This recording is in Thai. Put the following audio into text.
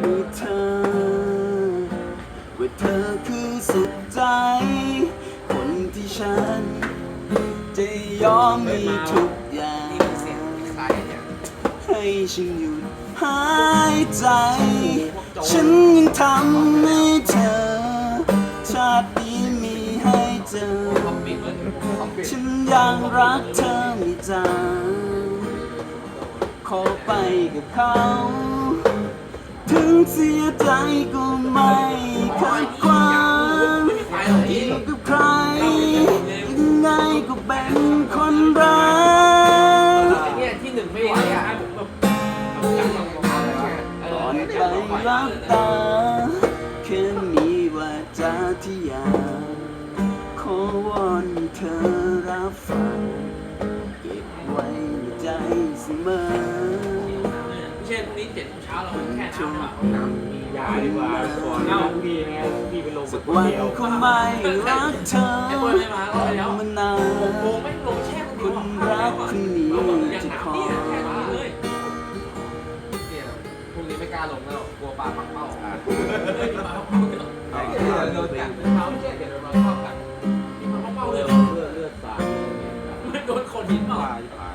มีเธอ ว่าเธอคือสุดใจ คนที่ฉัน จะยอมมีทุกอย่าง เสียงคล้ายเนี่ยให้ฉันหยุดหายใจ ฉันยังทำให้เธอ ชาตินี้มีให้เจอคอมบิดเลยคอมบิดฉันยังรักเธอไม่จางขอไปกับเขา ถึงเสียใจก็ไม่ขัดขวางอยู่กับใครยังไงก็เป็นคนรักเนี่ยที่หนึ่งไม่ไหวอะก่อนไปรับตาแค่มีวาจาที่อยากขอวอนเธอรับฟังเก็บไว้ในใจเสมอ นี้เจ็ดโมงเช้าเราแค่น้ำอะน้ำมียาดีกว่าก่อนหน้าพี่ไงพี่ไปลงสักับกคนวันเดียวคงไม่รักเธอไอ้บอยไม่มาก็ไปแล้วมานานหกโมงไม่ลงแช่คนเดียวคนรักคนนี้อย่างจะหนาวขอนี่แค่นี้เลยเนี่ยพรุ่งนี้ไม่กล้าลงแล้วกลัวปลาปักเป้าเลยมาเป้าเลยไอ้เดี๋ยวโดนกัดเท้าไม่ใช่เดี๋ยวโดนเข้ากัดมาเป้าเลยเลือดเลือดสาดมันโดนคนหินเปล่าว่าจะตาย